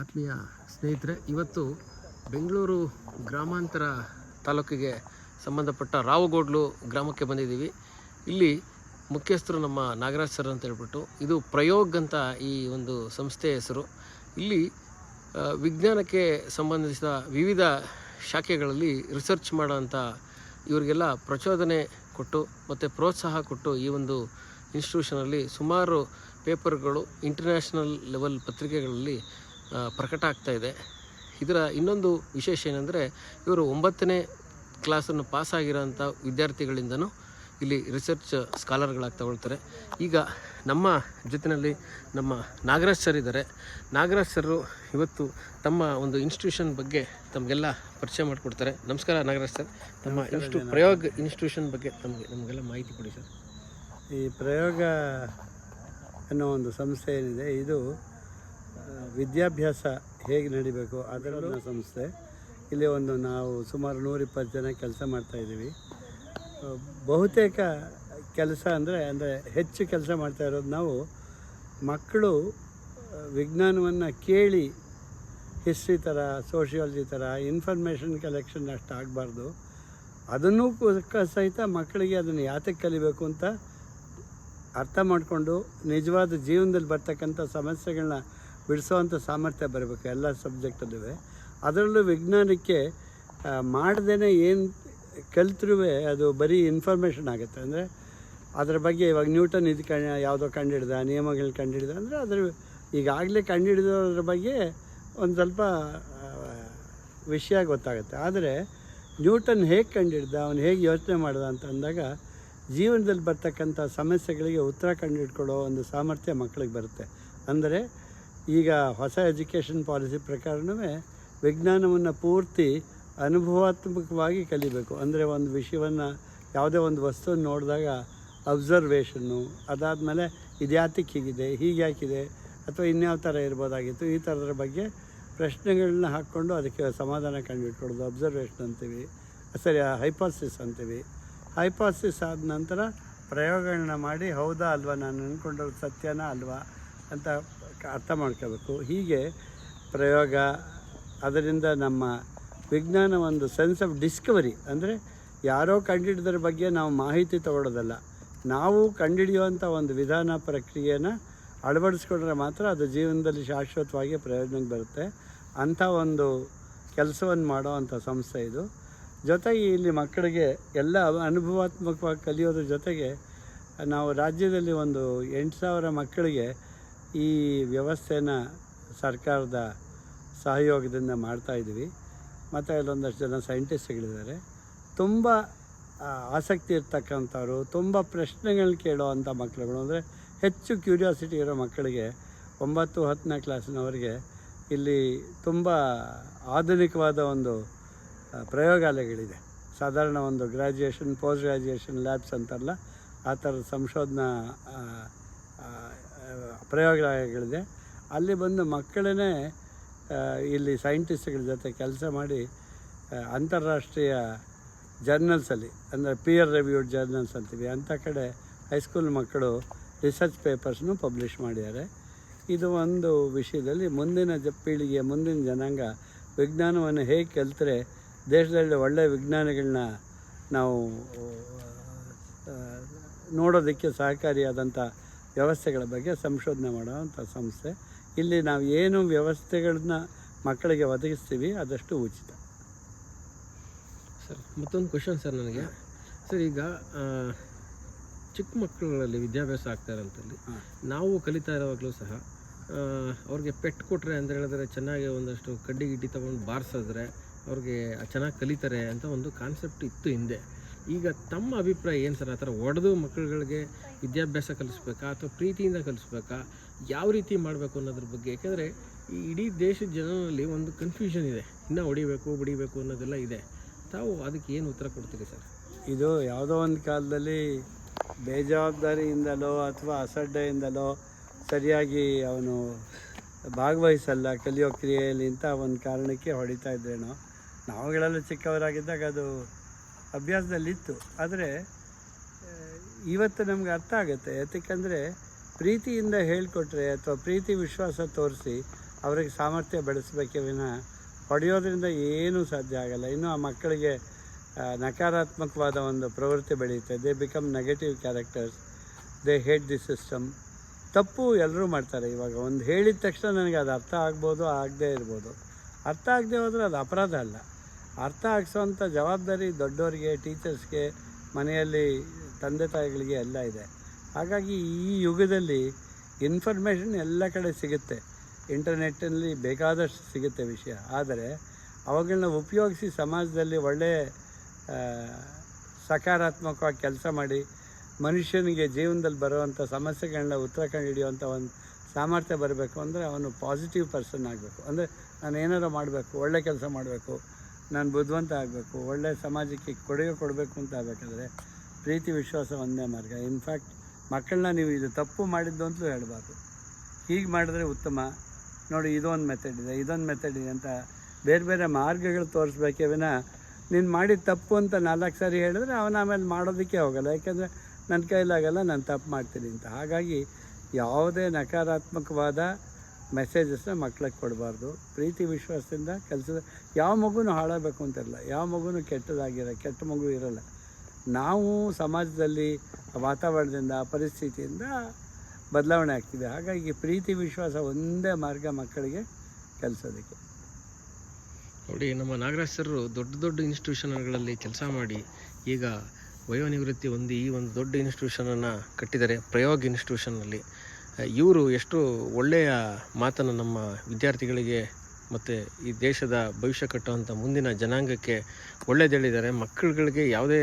ಆತ್ಮೀಯ ಸ್ನೇಹಿತರೆ, ಇವತ್ತು ಬೆಂಗಳೂರು ಗ್ರಾಮಾಂತರ ತಾಲೂಕಿಗೆ ಸಂಬಂಧಪಟ್ಟ ರಾವಗೋಡ್ಲು ಗ್ರಾಮಕ್ಕೆ ಬಂದಿದ್ದೀವಿ. ಇಲ್ಲಿ ಮುಖ್ಯಸ್ಥರು ನಮ್ಮ ನಾಗರಾಜ್ ಸರ್ ಅಂತ ಹೇಳ್ಬಿಟ್ಟು ಇದು ಪ್ರಯೋಗ್ ಅಂತ ಈ ಒಂದು ಸಂಸ್ಥೆಯ ಹೆಸರು. ಇಲ್ಲಿ ವಿಜ್ಞಾನಕ್ಕೆ ಸಂಬಂಧಿಸಿದ ವಿವಿಧ ಶಾಖೆಗಳಲ್ಲಿ ರಿಸರ್ಚ್ ಮಾಡೋಂಥ ಇವರಿಗೆಲ್ಲ ಪ್ರಚೋದನೆ ಕೊಟ್ಟು ಮತ್ತು ಪ್ರೋತ್ಸಾಹ ಕೊಟ್ಟು ಈ ಒಂದು ಇನ್ಸ್ಟಿಟ್ಯೂಷನಲ್ಲಿ ಸುಮಾರು ಪೇಪರ್ಗಳು ಇಂಟರ್ನ್ಯಾಷನಲ್ ಲೆವೆಲ್ ಪತ್ರಿಕೆಗಳಲ್ಲಿ ಪ್ರಕಟ ಆಗ್ತಾ ಇದೆ. ಇದರ ಇನ್ನೊಂದು ವಿಶೇಷ ಏನೆಂದರೆ ಇವರು ಒಂಬತ್ತನೇ ಕ್ಲಾಸನ್ನು ಪಾಸ್ ಆಗಿರೋಂಥ ವಿದ್ಯಾರ್ಥಿಗಳಿಂದನೂ ಇಲ್ಲಿ ರಿಸರ್ಚ್ ಸ್ಕಾಲರ್ಗಳಾಗಿ ತಗೊಳ್ತಾರೆ. ಈಗ ನಮ್ಮ ಜೊತೆಯಲ್ಲಿ ನಮ್ಮ ನಾಗರಾಜ್ ಸರ್ ಇದ್ದಾರೆ. ನಾಗರಾಜ್ ಸರ್ ಇವತ್ತು ತಮ್ಮ ಒಂದು ಇನ್ಸ್ಟಿಟ್ಯೂಷನ್ ಬಗ್ಗೆ ತಮಗೆಲ್ಲ ಪರಿಚಯ ಮಾಡಿಕೊಡ್ತಾರೆ. ನಮಸ್ಕಾರ ನಾಗರಾಜ್ ಸರ್. ತಮ್ಮ ಇನ್ಸ್ಟು ಪ್ರಯೋಗ ಇನ್ಸ್ಟಿಟ್ಯೂಷನ್ ಬಗ್ಗೆ ತಮಗೆ ನಮಗೆಲ್ಲ ಮಾಹಿತಿ ಕೊಡಿ ಸರ್. ಈ ಪ್ರಯೋಗ ಅನ್ನೋ ಒಂದು ಸಂಸ್ಥೆ ಏನಿದೆ ಇದು ವಿದ್ಯಾಭ್ಯಾಸ ಹೇಗೆ ನಡಿಬೇಕು ಅದರ ಸಂಸ್ಥೆ. ಇಲ್ಲಿ ಒಂದು ನಾವು ಸುಮಾರು ನೂರಿಪ್ಪತ್ತು ಜನ ಕೆಲಸ ಮಾಡ್ತಾಯಿದ್ದೀವಿ ಬಹುತೇಕ ಕೆಲಸ ಅಂದರೆ ಅಂದರೆ ಹೆಚ್ಚು ಕೆಲಸ ಮಾಡ್ತಾ ಇರೋದು ನಾವು ಮಕ್ಕಳು, ವಿಜ್ಞಾನವನ್ನು ಕೇಳಿ ಹಿಸ್ಟ್ರಿ ಥರ, ಸೋಷಿಯಾಲಜಿ ಥರ, ಇನ್ಫಾರ್ಮೇಷನ್ ಕಲೆಕ್ಷನ್ ಅಷ್ಟು ಆಗಬಾರ್ದು. ಅದನ್ನು ಸಹಿತ ಮಕ್ಕಳಿಗೆ ಅದನ್ನು ಯಾತಕ್ಕೆ ಕಲಿಬೇಕು ಅಂತ ಅರ್ಥ ಮಾಡಿಕೊಂಡು ನಿಜವಾದ ಜೀವನದಲ್ಲಿ ಬರ್ತಕ್ಕಂಥ ಸಮಸ್ಯೆಗಳನ್ನ ಬಿಡಿಸೋವಂಥ ಸಾಮರ್ಥ್ಯ ಬರಬೇಕು, ಎಲ್ಲ ಸಬ್ಜೆಕ್ಟಲ್ಲೂ ಅದರಲ್ಲೂ ವಿಜ್ಞಾನಕ್ಕೆ ಮಾಡ್ದೇ ಏನು ಕಲ್ತ್ರೂ ಅದು ಬರೀ ಇನ್ಫಾರ್ಮೇಷನ್ ಆಗುತ್ತೆ. ಅಂದರೆ ಅದರ ಬಗ್ಗೆ ಇವಾಗ ನ್ಯೂಟನ್ ಇದು ಕ ಯಾವುದೋ ಕಂಡುಹಿಡ್ದ ನಿಯಮಗಳು ಕಂಡುಹಿಡ್ದ ಅಂದರೆ ಅದ್ರ ಈಗಾಗಲೇ ಕಂಡುಹಿಡಿದೋದ್ರ ಬಗ್ಗೆ ಒಂದು ಸ್ವಲ್ಪ ವಿಷಯ ಗೊತ್ತಾಗುತ್ತೆ. ಆದರೆ ನ್ಯೂಟನ್ ಹೇಗೆ ಕಂಡುಹಿಡ್ದ ಅವನು ಹೇಗೆ ಯೋಚನೆ ಮಾಡ್ದ ಅಂತ ಅಂದಾಗ ಜೀವನದಲ್ಲಿ ಬರ್ತಕ್ಕಂಥ ಸಮಸ್ಯೆಗಳಿಗೆ ಉತ್ತರ ಕಂಡುಹಿಡ್ಕೊಳ್ಳೋ ಒಂದು ಸಾಮರ್ಥ್ಯ ಮಕ್ಕಳಿಗೆ ಬರುತ್ತೆ. ಅಂದರೆ ಈಗ ಹೊಸ ಎಜುಕೇಷನ್ ಪಾಲಿಸಿ ಪ್ರಕಾರನೂ ವಿಜ್ಞಾನವನ್ನು ಪೂರ್ತಿ ಅನುಭವಾತ್ಮಕವಾಗಿ ಕಲಿಬೇಕು. ಅಂದರೆ ಒಂದು ವಿಷಯವನ್ನು ಯಾವುದೇ ಒಂದು ವಸ್ತುವನ್ನು ನೋಡಿದಾಗ ಅಬ್ಸರ್ವೇಷನ್ನು, ಅದಾದಮೇಲೆ ಮೇಲೆ ಯಾತಕ್ಕೆ ಹೀಗಿದೆ, ಹೀಗೆ ಅಥವಾ ಇನ್ಯಾವ ಥರ ಇರ್ಬೋದಾಗಿತ್ತು, ಈ ಥರದ್ರ ಬಗ್ಗೆ ಪ್ರಶ್ನೆಗಳನ್ನ ಹಾಕ್ಕೊಂಡು ಅದಕ್ಕೆ ಸಮಾಧಾನ ಕಂಡುಹಿಡ್ಕೊಳ್ಳೋದು ಅಬ್ಸರ್ವೇಷನ್ ಅಂತೀವಿ, ಸರಿ ಹೈಪಾಸಿಸ್ ಅಂತೀವಿ. ಹೈಪಾಸಿಸ್ ಆದ ನಂತರ ಪ್ರಯೋಗಗಳನ್ನ ಮಾಡಿ, ಹೌದಾ ಅಲ್ವಾ, ನಾನು ಅಂದ್ಕೊಂಡಿರೋದು ಸತ್ಯನಾ ಅಲ್ವಾ ಅಂತ ಅರ್ಥ ಮಾಡ್ಕೋಬೇಕು. ಹೀಗೆ ಪ್ರಯೋಗ, ಅದರಿಂದ ನಮ್ಮ ವಿಜ್ಞಾನ ಒಂದು ಸೆನ್ಸ್ ಆಫ್ ಡಿಸ್ಕವರಿ ಅಂದರೆ ಯಾರೋ ಕಂಡುಹಿಡಿದ್ರ ಬಗ್ಗೆ ನಾವು ಮಾಹಿತಿ ತಗೊಳ್ಳೋದಲ್ಲ ನಾವು ಕಂಡುಹಿಡಿಯುವಂಥ ಒಂದು ವಿಧಾನ ಪ್ರಕ್ರಿಯೆನ ಅಳವಡಿಸ್ಕೊಂಡ್ರೆ ಮಾತ್ರ ಅದು ಜೀವನದಲ್ಲಿ ಶಾಶ್ವತವಾಗಿ ಪ್ರಯೋಜನಕ್ಕೆ ಬರುತ್ತೆ. ಅಂಥ ಒಂದು ಕೆಲಸವನ್ನು ಮಾಡೋ ಅಂಥ ಸಂಸ್ಥೆ ಇದು. ಜೊತೆಗೆ ಇಲ್ಲಿ ಮಕ್ಕಳಿಗೆ ಎಲ್ಲ ಅನುಭವಾತ್ಮಕವಾಗಿ ಕಲಿಯೋದ್ರ ಜೊತೆಗೆ ನಾವು ರಾಜ್ಯದಲ್ಲಿ ಒಂದು ಎಂಟು ಸಾವಿರ ಮಕ್ಕಳಿಗೆ ಈ ವ್ಯವಸ್ಥೆನ ಸರ್ಕಾರದ ಸಹಯೋಗದಿಂದ ಮಾಡ್ತಾಯಿದ್ವಿ ಮತ್ತು ಅಲ್ಲೊಂದಷ್ಟು ಜನ ಸೈಂಟಿಸ್ಟ್ಗಳಿದ್ದಾರೆ. ತುಂಬ ಆಸಕ್ತಿ ಇರ್ತಕ್ಕಂಥವ್ರು, ತುಂಬ ಪ್ರಶ್ನೆಗಳನ್ನ ಕೇಳೋ ಅಂಥ ಮಕ್ಕಳುಗಳು ಅಂದರೆ ಹೆಚ್ಚು ಕ್ಯೂರಿಯಾಸಿಟಿ ಇರೋ ಮಕ್ಕಳಿಗೆ ಒಂಬತ್ತು, ಹತ್ತನೇ ಕ್ಲಾಸಿನವರಿಗೆ ಇಲ್ಲಿ ತುಂಬ ಆಧುನಿಕವಾದ ಒಂದು ಪ್ರಯೋಗಾಲಯಗಳಿದೆ. ಸಾಧಾರಣ ಒಂದು ಗ್ರ್ಯಾಜುಯೇಷನ್ ಪೋಸ್ಟ್ ಗ್ರ್ಯಾಜುಯೇಷನ್ ಲ್ಯಾಬ್ಸ್ ಅಂತಾರಲ್ಲ, ಆ ಥರದ ಸಂಶೋಧನಾ ಪ್ರಯೋಗಾಲಯಗಳಿದೆ. ಅಲ್ಲಿ ಬಂದು ಮಕ್ಕಳೇ ಇಲ್ಲಿ ಸೈಂಟಿಸ್ಟ್ಗಳ ಜೊತೆ ಕೆಲಸ ಮಾಡಿ ಅಂತಾರಾಷ್ಟ್ರೀಯ ಜರ್ನಲ್ಸಲ್ಲಿ, ಅಂದರೆ ಪಿಯರ್ ರಿವ್ಯೂಡ್ ಜರ್ನಲ್ಸ್ ಅಂತೀವಿ. ಅಂಥ ಕಡೆ ಹೈಸ್ಕೂಲ್ ಮಕ್ಕಳು ರಿಸರ್ಚ್ ಪೇಪರ್ಸ್ನು ಪಬ್ಲಿಷ್ ಮಾಡಿದ್ದಾರೆ. ಇದು ಒಂದು ವಿಷಯದಲ್ಲಿ ಮುಂದಿನ ಜ ಪೀಳಿಗೆ ಮುಂದಿನ ಜನಾಂಗ ವಿಜ್ಞಾನವನ್ನು ಹೇಗೆ ಕಲಿತ್ರೆ, ದೇಶದಲ್ಲಿ ಒಳ್ಳೆಯ ವಿಜ್ಞಾನಿಗಳನ್ನ ನಾವು ನೋಡೋದಕ್ಕೆ ಸಹಕಾರಿಯಾದಂಥ ವ್ಯವಸ್ಥೆಗಳ ಬಗ್ಗೆ ಸಂಶೋಧನೆ ಮಾಡುವಂಥ ಸಂಸ್ಥೆ. ಇಲ್ಲಿ ನಾವು ಏನು ವ್ಯವಸ್ಥೆಗಳನ್ನ ಮಕ್ಕಳಿಗೆ ಒದಗಿಸ್ತೀವಿ ಅದಷ್ಟು ಉಚಿತ. ಸರ್ ಮತ್ತೊಂದು ಕ್ವಶನ್ ಸರ್ ನನಗೆ. ಸರ್ ಈಗ ಚಿಕ್ಕ ಮಕ್ಕಳುಗಳಲ್ಲಿ ವಿದ್ಯಾಭ್ಯಾಸ ಆಗ್ತಾ ಇರೋಂಥಲ್ಲಿ ನಾವು ಕಲಿತಾ ಇರೋವಾಗಲೂ ಸಹ ಅವ್ರಿಗೆ ಪೆಟ್ಟು ಕೊಟ್ಟರೆ ಅಂತ ಹೇಳಿದ್ರೆ ಚೆನ್ನಾಗಿ ಒಂದಷ್ಟು ಕಡ್ಡಿ ಗಿಡ್ಡಿ ತೊಗೊಂಡು ಬಾರಿಸಿದ್ರೆ ಅವ್ರಿಗೆ ಚೆನ್ನಾಗಿ ಕಲಿತಾರೆ ಅಂತ ಒಂದು ಕಾನ್ಸೆಪ್ಟ್ ಇತ್ತು ಹಿಂದೆ. ಈಗ ತಮ್ಮ ಅಭಿಪ್ರಾಯ ಏನು ಸರ್? ಆ ಥರ ಒಡೆದು ಮಕ್ಕಳುಗಳಿಗೆ ವಿದ್ಯಾಭ್ಯಾಸ ಕಲಿಸ್ಬೇಕಾ ಅಥವಾ ಪ್ರೀತಿಯಿಂದ ಕಲಿಸ್ಬೇಕಾ? ಯಾವ ರೀತಿ ಮಾಡಬೇಕು ಅನ್ನೋದ್ರ ಬಗ್ಗೆ? ಯಾಕೆಂದರೆ ಈ ಇಡೀ ದೇಶದ ಜನರಲ್ಲಿ ಒಂದು ಕನ್ಫ್ಯೂಷನ್ ಇದೆ. ಇನ್ನೂ ಹೊಡಿಬೇಕು, ಬಿಡಿಬೇಕು ಅನ್ನೋದೆಲ್ಲ ಇದೆ. ತಾವು ಅದಕ್ಕೆ ಏನು ಉತ್ತರ ಕೊಡ್ತೀರಿ ಸರ್? ಇದು ಯಾವುದೋ ಒಂದು ಕಾಲದಲ್ಲಿ ಬೇಜವಾಬ್ದಾರಿಯಿಂದಲೋ ಅಥವಾ ಅಸಡ್ಡೆಯಿಂದಲೋ ಸರಿಯಾಗಿ ಅವನು ಭಾಗವಹಿಸಲ್ಲ ಕಲಿಯೋ ಕ್ರಿಯೆಯಲ್ಲಿ ಅಂತ ಒಂದು ಕಾರಣಕ್ಕೆ ಹೊಡಿತಾ ಇದ್ದೇನೋ ನಾವುಗಳೆಲ್ಲ ಚಿಕ್ಕವರಾಗಿದ್ದಾಗ ಅದು ಅಭ್ಯಾಸದಲ್ಲಿತ್ತು. ಆದರೆ ಇವತ್ತು ನಮ್ಗೆ ಅರ್ಥ ಆಗುತ್ತೆ. ಯಾತಕ್ಕಂದರೆ ಪ್ರೀತಿಯಿಂದ ಹೇಳಿಕೊಟ್ರೆ ಅಥವಾ ಪ್ರೀತಿ ವಿಶ್ವಾಸ ತೋರಿಸಿ ಅವರಿಗೆ ಸಾಮರ್ಥ್ಯ ಬೆಳೆಸಬೇಕೇ ವಿನ ಹೊಡೆಯೋದ್ರಿಂದ ಏನೂ ಸಾಧ್ಯ ಆಗಲ್ಲ. ಇನ್ನು ಆ ಮಕ್ಕಳಿಗೆ ನಕಾರಾತ್ಮಕವಾದ ಒಂದು ಪ್ರವೃತ್ತಿ ಬೆಳೆಯುತ್ತೆ. They become negative characters they hate the system ತಪ್ಪು ಎಲ್ಲರೂ ಮಾಡ್ತಾರೆ ಇವಾಗ. ಒಂದು ಹೇಳಿದ ತಕ್ಷಣ ನನಗೆ ಅದು ಅರ್ಥ ಆಗ್ಬೋದು, ಆಗದೇ ಇರ್ಬೋದು. ಅರ್ಥ ಆಗದೆ ಹೋದರೆ ಅದು ಅಪರಾಧ ಅಲ್ಲ. ಅರ್ಥ ಆಗಿಸೋವಂಥ ಜವಾಬ್ದಾರಿ ದೊಡ್ಡವರಿಗೆ, ಟೀಚರ್ಸ್ಗೆ, ಮನೆಯಲ್ಲಿ ತಂದೆ ತಾಯಿಗಳಿಗೆ ಎಲ್ಲ ಇದೆ. ಹಾಗಾಗಿ ಈ ಯುಗದಲ್ಲಿ ಇನ್ಫಾರ್ಮೇಷನ್ ಎಲ್ಲ ಕಡೆ ಸಿಗುತ್ತೆ. ಇಂಟರ್ನೆಟ್ಟಲ್ಲಿ ಬೇಕಾದಷ್ಟು ಸಿಗುತ್ತೆ ವಿಷಯ. ಆದರೆ ಅವುಗಳನ್ನ ಉಪಯೋಗಿಸಿ ಸಮಾಜದಲ್ಲಿ ಒಳ್ಳೆಯ ಸಕಾರಾತ್ಮಕವಾಗಿ ಕೆಲಸ ಮಾಡಿ ಮನುಷ್ಯನಿಗೆ ಜೀವನದಲ್ಲಿ ಬರುವಂಥ ಸಮಸ್ಯೆಗಳನ್ನ ಉತ್ತರ ಕಂಡುಹಿಡಿಯುವಂಥ ಒಂದು ಸಾಮರ್ಥ್ಯ ಬರಬೇಕು ಅಂದರೆ ಅವನು ಪಾಸಿಟಿವ್ ಪರ್ಸನ್ ಆಗಬೇಕು. ಅಂದರೆ ನಾನು ಏನಾರು ಮಾಡಬೇಕು, ಒಳ್ಳೆ ಕೆಲಸ ಮಾಡಬೇಕು ನಾನು ಬುದ್ಧಿವಂತ ಆಗಬೇಕು ಒಳ್ಳೆಯ ಸಮಾಜಕ್ಕೆ ಕೊಡುಗೆ ಕೊಡಬೇಕು ಅಂತ ಆಗಬೇಕಾದ್ರೆ ಪ್ರೀತಿ, ವಿಶ್ವಾಸ ಒಂದೇ ಮಾರ್ಗ. ಇನ್ಫ್ಯಾಕ್ಟ್ ಮಕ್ಕಳನ್ನ ನೀವು ಇದು ತಪ್ಪು ಮಾಡಿದ್ದು ಅಂತಲೂ ಹೇಳಬಾರ್ದು. ಹೀಗೆ ಮಾಡಿದ್ರೆ ಉತ್ತಮ. ನೋಡಿ, ಇದೊಂದು ಮೆಥಡ್ ಇದೆ, ಇದೊಂದು ಮೆಥಡ್ ಇದೆ ಅಂತ ಬೇರೆ ಬೇರೆ ಮಾರ್ಗಗಳು ತೋರಿಸ್ಬೇಕೇ ವಿನ ನೀನು ಮಾಡಿದ ತಪ್ಪು ಅಂತ ನಾಲ್ಕು ಸಾರಿ ಹೇಳಿದ್ರೆ ಅವನ ಆಮೇಲೆ ಮಾಡೋದಕ್ಕೆ ಹೋಗಲ್ಲ. ಯಾಕೆಂದರೆ ನನ್ನ ಕೈಲಾಗಲ್ಲ, ನಾನು ತಪ್ಪು ಮಾಡ್ತೀನಿ ಅಂತ. ಹಾಗಾಗಿ ಯಾವುದೇ ನಕಾರಾತ್ಮಕವಾದ ಮೆಸೇಜಸ್ನ ಮಕ್ಳಿಗೆ ಕೊಡಬಾರ್ದು. ಪ್ರೀತಿ ವಿಶ್ವಾಸದಿಂದ ಕೆಲಸದ, ಯಾವ ಮಗುನೂ ಹಾಳಾಗಬೇಕು ಅಂತಿರಲ್ಲ ಯಾವ ಮಗುನೂ ಕೆಟ್ಟದಾಗಿರೋ ಕೆಟ್ಟ ಮಗು ಇರಲ್ಲ. ನಾವು ಸಮಾಜದಲ್ಲಿ ವಾತಾವರಣದಿಂದ, ಪರಿಸ್ಥಿತಿಯಿಂದ ಬದಲಾವಣೆ ಆಗ್ತಿದೆ. ಹಾಗಾಗಿ ಪ್ರೀತಿ ವಿಶ್ವಾಸ ಒಂದೇ ಮಾರ್ಗ ಮಕ್ಕಳಿಗೆ ಕೆಲಸೋದಕ್ಕೆ. ನೋಡಿ, ನಮ್ಮ ನಾಗರಾಜ್ ಸರ್ ದೊಡ್ಡ ದೊಡ್ಡ ಇನ್ಸ್ಟಿಟ್ಯೂಷನ್ಗಳಲ್ಲಿ ಕೆಲಸ ಮಾಡಿ ಈಗ ವಯೋನಿವೃತ್ತಿ ಹೊಂದಿ ಈ ಒಂದು ದೊಡ್ಡ ಇನ್ಸ್ಟಿಟ್ಯೂಷನನ್ನು ಕಟ್ಟಿದ್ದಾರೆ, ಪ್ರಯೋಗ್ ಇನ್ಸ್ಟಿಟ್ಯೂಷನ್ನಲ್ಲಿ ಇವರು ಎಷ್ಟು ಒಳ್ಳೆಯ ಮಾತನ್ನು ನಮ್ಮ ವಿದ್ಯಾರ್ಥಿಗಳಿಗೆ ಮತ್ತು ಈ ದೇಶದ ಭವಿಷ್ಯ ಕಟ್ಟುವಂಥ ಮುಂದಿನ ಜನಾಂಗಕ್ಕೆ ಒಳ್ಳೇದು ಹೇಳಿದ್ದಾರೆ ಮಕ್ಕಳುಗಳಿಗೆ ಯಾವುದೇ